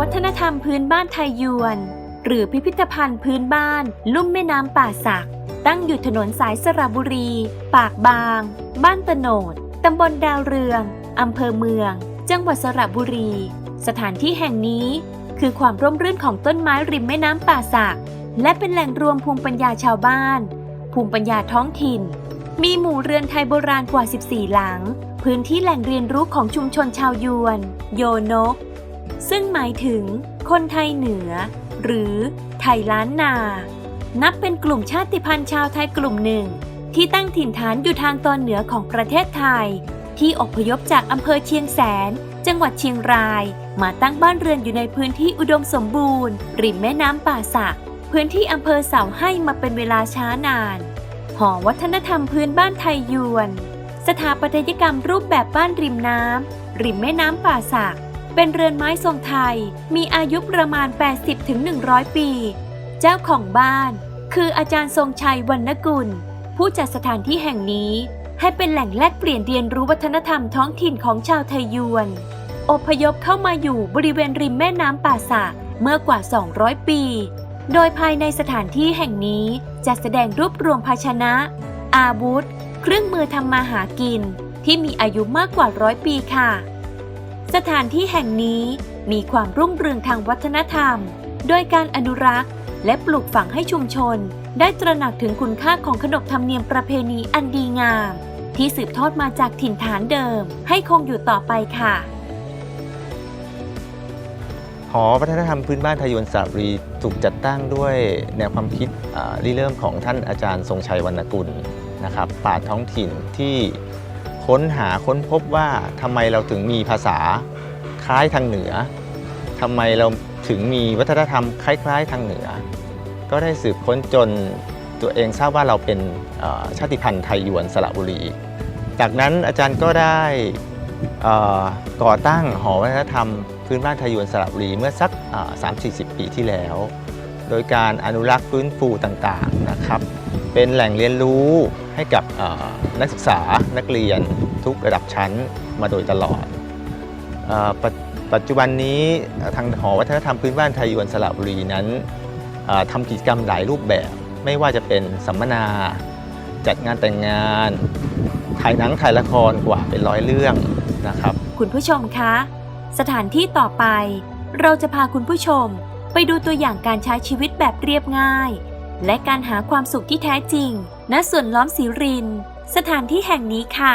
วัฒนธรรมพื้นบ้านไทยยวน หรือพิพิธภัณฑ์พื้นบ้าน ลุ่มแม่น้ำป่าสัก ตั้งอยู่ถนนสายสระบุรี ปากบาง บ้านตโนดตำบลดาวเรืองอำเภอเมือง จังหวัดสระบุรี สถานที่แห่งนี้ คือความร่มรื่นของต้นไม้ริมแม่น้ำป่าสัก และเป็นแหล่งรวมภูมิปัญญาชาวบ้าน ภูมิปัญญาท้องถิ่น มีหมู่เรือนไทยโบราณกว่า 14 หลัง พื้นที่แหล่งเรียนรู้ของชุมชนชาวยวน โยนก ซึ่งหมายถึง คนไทยเหนือ หรือไทยล้านนา นับเป็นกลุ่มชาติพันธุ์ชาวไทยกลุ่มหนึ่ง ที่ตั้งถิ่นฐานอยู่ทางตอนเหนือของประเทศไทย ที่อพยพจากอำเภอเชียงแสน จังหวัดเชียงราย มาตั้งบ้านเรือนอยู่ในพื้นที่อุดมสมบูรณ์ ริมแม่น้ำป่าสักพื้นที่อำเภอเสาให้มาเป็นเวลาช้านานหอวัฒนธรรมพื้นบ้านไทยยวน สถาปัตยกรรมรูปแบบบ้านริมน้ำริมแม่น้ำป่าสัก เป็นเรือนไม้ทรงไทย มีอายุประมาณ 80-100 ปี เจ้าของบ้าน คืออาจารย์ทรงชัยวรรณกุล ผู้จัดสถานที่แห่งนี้ให้เป็นแหล่งแลกเปลี่ยนเรียนรู้วัฒนธรรมท้องถิ่นของชาวไทยยวน อพยพเข้ามาอยู่บริเวณริมแม่น้ำป่าสักเมื่อกว่า 200 ปี โดยภายในสถานที่แห่งนี้จะแสดงรูปรวมภาชนะ อาวุธ เครื่องมือทำมาหากิน ที่มีอายุมากกว่าร้อยปีค่ะ สถานที่แห่งนี้มีความรุ่งเรืองทางวัฒนธรรม โดยการอนุรักษ์ และปลูกฝังให้ชุมชน ได้ตระหนักถึงคุณค่าของขนบธรรมเนียมประเพณีอันดีงาม ที่สืบทอดมาจากถิ่นฐานเดิม ให้คงอยู่ต่อไปค่ะหอวัฒนธรรมพื้นบ้านไทยยวนสระรีถูกจัดตั้งด้วยแนวความคิดริเริ่มของท่านอาจารย์ทรงชัยวรรณกุลนะครับปราท้องถิ่นที่ ค้นหาค้นพบว่าทำไมเราถึงมีภาษาคล้ายทางเหนือทำไมเราถึงมีวัฒนธรรมคล้าย ๆ ทางเหนือ ก็ได้สืบค้นจนตัวเองทราบว่าเราเป็นชาติพันธุ์ไทยยวนสระบุรี จากนั้นอาจารย์ก็ได้ก่อตั้งหอวัฒนธรรมพื้นบ้านไทยยวนสระบุรีเมื่อสักสามสี่สิบปีที่แล้ว โดยการอนุรักษ์ฟื้นฟูต่างๆนะครับ เป็นแหล่งเรียนรู้ ให้กับนักศึกษานักเรียนทุกระดับชั้นมาโดยตลอดอปัจปัจจุบันนี้ทางหอวัฒนธรรมพื้นบ้านไทยยวนสระบุรีนั้นทำกิจกรรมหลายรูปแบบ ไม่ว่าจะเป็นสัมมนา จัดงานแต่งงานถ่ายหนังถ่ายละครกว่าเป็นร้อยเรื่องนะครับ คุณผู้ชมคะ สถานที่ต่อไป เราจะพาคุณผู้ชมไปดูตัวอย่างการใช้ชีวิตแบบเรียบง่าย และการหาความสุขที่แท้จริง ณสวนล้อมสิริน สถานที่แห่งนี้ค่ะ